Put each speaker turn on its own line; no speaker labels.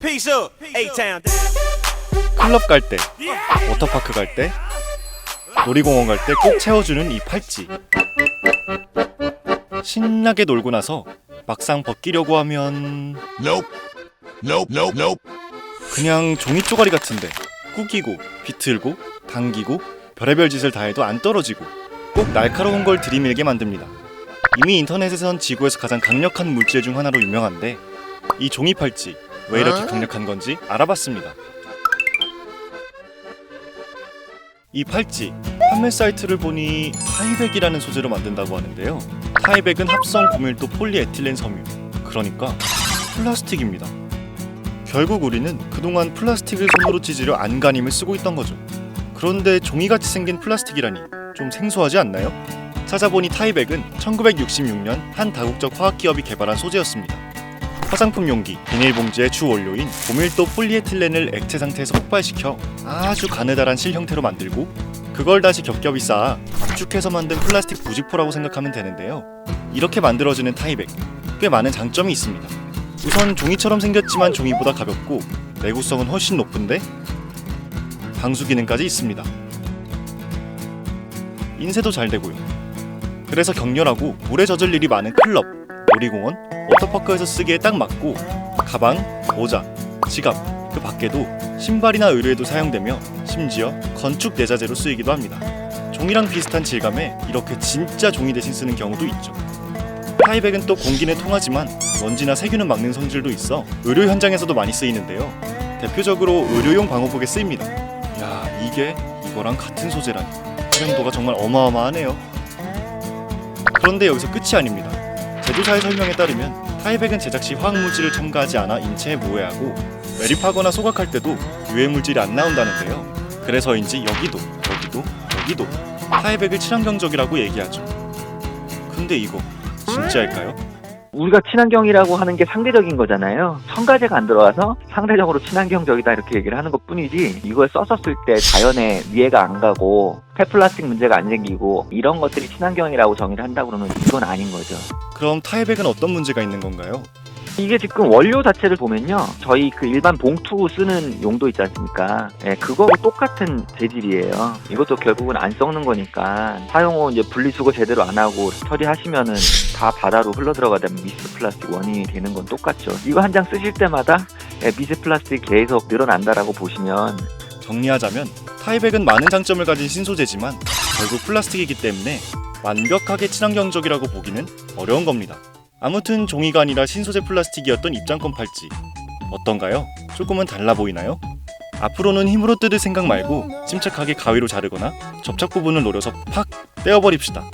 Peace up, A-Town.
클럽 갈 때, 워터파크 갈 때, 놀이공원 갈 때 꼭 채워주는 이 팔찌. 신나게 놀고 나서 막상 벗기려고 하면
Nope. Nope. Nope. Nope.
그냥 종이 쪼가리 같은데 꾸기고 비틀고 당기고 별의별 짓을 다 해도 안 떨어지고 꼭 날카로운 걸 들이밀게 만듭니다. 이미 인터넷에선 지구에서 가장 강력한 물질 중 하나로 유명한데 이 종이 팔찌 왜 이렇게 강력한 건지 알아봤습니다. 이 팔찌 판매 사이트를 보니 타이백이라는 소재로 만든다고 하는데요. 타이백은 합성 고밀도 폴리에틸렌 섬유, 그러니까 플라스틱입니다. 결국 우리는 그동안 플라스틱을 손으로 찢으려 안간힘을 쓰고 있던 거죠. 그런데 종이같이 생긴 플라스틱이라니 좀 생소하지 않나요? 찾아보니 타이백은 1966년 한 다국적 화학기업이 개발한 소재였습니다. 화장품 용기, 비닐봉지의 주 원료인 고밀도 폴리에틸렌을 액체 상태에서 폭발시켜 아주 가느다란 실 형태로 만들고 그걸 다시 겹겹이 쌓아 압축해서 만든 플라스틱 부직포라고 생각하면 되는데요. 이렇게 만들어지는 타이백 꽤 많은 장점이 있습니다. 우선 종이처럼 생겼지만 종이보다 가볍고 내구성은 훨씬 높은데 방수 기능까지 있습니다. 인쇄도 잘 되고요. 그래서 격렬하고 물에 젖을 일이 많은 클럽, 놀이공원, 워터파크에서 쓰기에 딱 맞고 가방, 모자, 지갑 그 밖에도 신발이나 의류에도 사용되며 심지어 건축 내자재로 쓰이기도 합니다. 종이랑 비슷한 질감에 이렇게 진짜 종이 대신 쓰는 경우도 있죠. 타이백은 또 공기는 통하지만 먼지나 세균을 막는 성질도 있어 의료 현장에서도 많이 쓰이는데요. 대표적으로 의료용 방호복에 쓰입니다. 야 이게 이거랑 같은 소재라니 활용도가 정말 어마어마하네요. 그런데 여기서 끝이 아닙니다. 제조사의 설명에 따르면 타이백은 제작 시 화학물질을 첨가하지 않아 인체에 무해하고 매립하거나 소각할 때도 유해물질이 안 나온다는데요. 그래서인지 여기도 여기도 여기도 타이백을 친환경적이라고 얘기하죠. 근데 이거 진짜일까요?
우리가 친환경이라고 하는 게 상대적인 거잖아요. 첨가제가 안 들어와서 상대적으로 친환경적이다 이렇게 얘기를 하는 것 뿐이지 이걸 썼었을 때 자연에 위해가 안 가고 폐플라스틱 문제가 안 생기고 이런 것들이 친환경이라고 정의를 한다 그러면 이건 아닌 거죠.
그럼 타이백은 어떤 문제가 있는 건가요?
이게 지금 원료 자체를 보면요. 저희 그 일반 봉투 쓰는 용도 있지 않습니까? 예, 그거하고 똑같은 재질이에요. 이것도 결국은 안 썩는 거니까 사용 후 이제 분리수거 제대로 안 하고 처리하시면은 다 바다로 흘러 들어가다 미스 플라스틱 원인이 되는 건 똑같죠. 이거 한 장 쓰실 때마다 예, 미세 플라스틱 계속 늘어난다라고 보시면
정리하자면 타이백은 많은 장점을 가진 신소재지만 결국 플라스틱이기 때문에 완벽하게 친환경적이라고 보기는 어려운 겁니다. 아무튼 종이가 아니라 신소재 플라스틱이었던 입장권 팔찌 어떤가요? 조금은 달라 보이나요? 앞으로는 힘으로 뜯을 생각 말고 침착하게 가위로 자르거나 접착 부분을 노려서 팍 떼어버립시다.